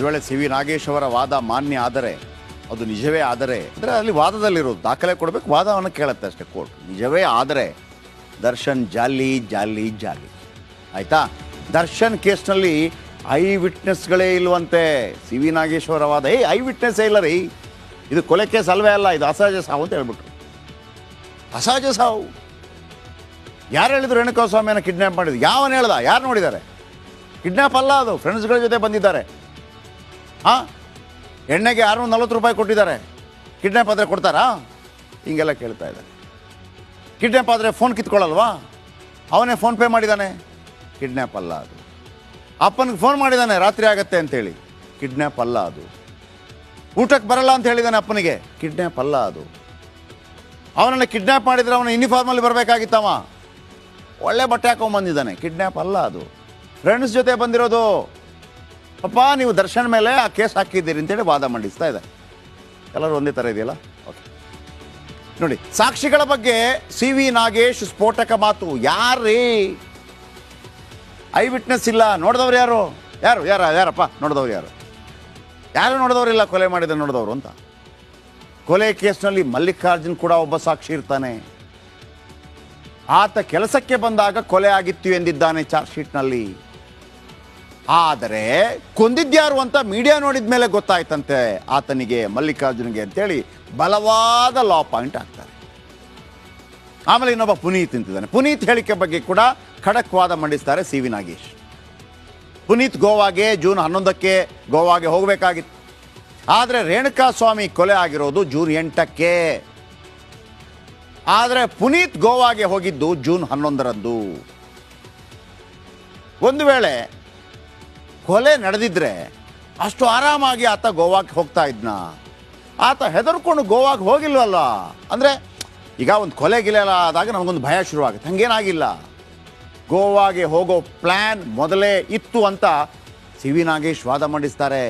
ಒಂದು ವೇಳೆ C V Nagesh ಅವರ ವಾದ ಮಾನ್ಯ ಆದರೆ, ಅದು ನಿಜವೇ ಆದರೆ, ಅಂದರೆ ಅಲ್ಲಿ ವಾದದಲ್ಲಿರೋದು, ದಾಖಲೆ ಕೊಡಬೇಕು, ವಾದವನ್ನು ಕೇಳುತ್ತೆ ಅಷ್ಟೇ ಕೋರ್ಟ್. ನಿಜವೇ ಆದರೆ ದರ್ಶನ್ ಜಾಲಿ ಜಾಲಿ ಜಾಲಿ. ಆಯಿತಾ? ದರ್ಶನ್ ಕೇಸ್ನಲ್ಲಿ ಐ ವಿಟ್ನೆಸ್ಗಳೇ ಇಲ್ವಂತೆ. ಸಿ ವಿ ನಾಗೇಶ್ವರ ವಾದ. ಏ ಐ ವಿಟ್ನೆಸ್ಸೇ ಇಲ್ಲ ರೀ. ಇದು ಕೊಲೆ ಕೇಸ್ ಅಲ್ವೇ ಅಲ್ಲ, ಇದು ಅಸಹಜ ಸಾವು ಅಂತ ಹೇಳ್ಬಿಟ್ರು. ಅಸಹಜ ಸಾವು. ಯಾರು ಹೇಳಿದ್ರು ರೇಣುಕಾ ಸ್ವಾಮಿಯನ್ನು ಕಿಡ್ನ್ಯಾಪ್ ಮಾಡಿದ್ರು ಯಾವನ್ನ ಹೇಳ್ದ? ಯಾರು ನೋಡಿದ್ದಾರೆ? ಕಿಡ್ನ್ಯಾಪ್ ಅಲ್ಲ ಅದು. ಫ್ರೆಂಡ್ಸ್ಗಳ ಜೊತೆ ಬಂದಿದ್ದಾರೆ. ಹಾಂ? ಎಣ್ಣೆಗೆ ಆರುನೂರ ನಲ್ವತ್ತು ರೂಪಾಯಿ ಕೊಟ್ಟಿದ್ದಾರೆ. ಕಿಡ್ನಾಪ್ ಆದರೆ ಕೊಡ್ತಾರಾ? ಹಿಂಗೆಲ್ಲ ಕೇಳ್ತಾ ಇದ್ದಾರೆ. ಕಿಡ್ನ್ಯಾಪ್ ಆದರೆ ಫೋನ್ ಕಿತ್ಕೊಳ್ಳಲ್ವಾ? ಅವನೇ ಫೋನ್ ಪೇ ಮಾಡಿದ್ದಾನೆ ಕಿಡ್ನ್ಯಾಪ್ ಅಲ್ಲ ಅದು. ಅಪ್ಪನಿಗೆ ಫೋನ್ ಮಾಡಿದ್ದಾನೆ ರಾತ್ರಿ ಆಗತ್ತೆ ಅಂತೇಳಿ. ಕಿಡ್ನ್ಯಾಪ್ ಅಲ್ಲ ಅದು. ಊಟಕ್ಕೆ ಬರಲ್ಲ ಅಂತ ಹೇಳಿದ್ದಾನೆ ಅಪ್ಪನಿಗೆ. ಕಿಡ್ನ್ಯಾಪ್ ಅಲ್ಲ ಅದು. ಅವನನ್ನು ಕಿಡ್ನ್ಯಾಪ್ ಮಾಡಿದರೆ ಅವನ ಯೂನಿಫಾರ್ಮಲ್ಲಿ ಬರಬೇಕಾಗಿತ್ತವ ಒಳ್ಳೆ ಬಟ್ಟೆ ಹಾಕೊಂಡು ಬಂದಿದ್ದಾನೆ. ಕಿಡ್ನ್ಯಾಪ್ ಅಲ್ಲ ಅದು. ಫ್ರೆಂಡ್ಸ್ ಜೊತೆ ಬಂದಿರೋದು. ಅಪ್ಪ, ನೀವು ದರ್ಶನ್ ಮೇಲೆ ಆ ಕೇಸ್ ಹಾಕಿದ್ದೀರಿ ಅಂತೇಳಿ ವಾದ ಮಂಡಿಸ್ತಾ ಇದೆ ಎಲ್ಲರೂ ಒಂದೇ ಥರ ಇದೆಯಲ್ಲ? ಓಕೆ ನೋಡಿ, ಸಾಕ್ಷಿಗಳ ಬಗ್ಗೆ ಸಿ ವಿ ನಾಗೇಶ್ ಸ್ಫೋಟಕ ಮಾತು. ಯಾರ್ರೀ? ಐ ವಿಟ್ನೆಸ್ ಇಲ್ಲ. ನೋಡಿದವ್ರು ಯಾರು? ಯಾರು? ಯಾರ? ಯಾರಪ್ಪ? ನೋಡಿದವ್ರು ಯಾರು? ಯಾರು ನೋಡಿದವರಿಲ್ಲ ಕೊಲೆ ಮಾಡಿದ ನೋಡಿದವರು ಅಂತ? ಕೊಲೆ ಕೇಸ್ನಲ್ಲಿ ಮಲ್ಲಿಕಾರ್ಜುನ್ ಕೂಡ ಒಬ್ಬ ಸಾಕ್ಷಿ ಇರ್ತಾನೆ. ಆತ ಕೆಲಸಕ್ಕೆ ಬಂದಾಗ ಕೊಲೆ ಆಗಿತ್ತು ಎಂದಿದ್ದಾನೆ ಚಾರ್ಜ್ ಶೀಟ್ನಲ್ಲಿ. ಆದರೆ ಕೊಂದಿದ್ಯಾರು ಅಂತ ಮೀಡಿಯಾ ನೋಡಿದ ಮೇಲೆ ಗೊತ್ತಾಯ್ತಂತೆ ಆತನಿಗೆ ಮಲ್ಲಿಕಾರ್ಜುನಿಗೆ ಅಂತೇಳಿ ಬಲವಾದ ಲಾ ಪಾಯಿಂಟ್ ಆಗ್ತಾರೆ ಆಮೇಲೆ ಇನ್ನೊಬ್ಬ ಪುನೀತ್ ಅಂತಿದ್ದಾನೆ ಪುನೀತ್ ಹೇಳಿಕೆ ಬಗ್ಗೆ ಕೂಡ ಖಡಕ್ ವಾದ ಮಂಡಿಸ್ತಾರೆ ಸಿ ವಿ ನಾಗೇಶ್. ಪುನೀತ್ ಗೋವಾಗೆ ಜೂನ್ ಹನ್ನೊಂದಕ್ಕೆ ಗೋವಾಗೆ ಹೋಗಬೇಕಾಗಿತ್ತು. ಆದರೆ ರೇಣುಕಾ ಸ್ವಾಮಿ ಕೊಲೆ ಆಗಿರೋದು ಜೂನ್ ಎಂಟಕ್ಕೆ. ಆದರೆ ಪುನೀತ್ ಗೋವಾಗೆ ಹೋಗಿದ್ದು ಜೂನ್ ಹನ್ನೊಂದರಂದು. ಒಂದು ವೇಳೆ ಕೊಲೆ ನಡೆದಿದ್ರೆ ಅಷ್ಟು ಆರಾಮಾಗಿ ಆತ ಗೋವಾಕ್ಕೆ ಹೋಗ್ತಾ ಇದ್ನ. ಆತ ಹೆದರ್ಕೊಂಡು ಗೋವಾಗೆ ಹೋಗಿಲ್ವಲ್ಲ? ಅಂದರೆ ಈಗ ಒಂದು ಕೊಲೆ ಗಿಲೆ ಎಲ್ಲ ಆದಾಗ ನಮಗೊಂದು ಭಯ ಶುರುವಾಗುತ್ತೆ. ಹಂಗೇನಾಗಿಲ್ಲ. ಗೋವಾಗೆ ಹೋಗೋ ಪ್ಲ್ಯಾನ್ ಮೊದಲೇ ಇತ್ತು ಅಂತ ಸಿ ನಾಗೇಶ್ ವಾದ ಮಂಡಿಸ್ತಾರೆ.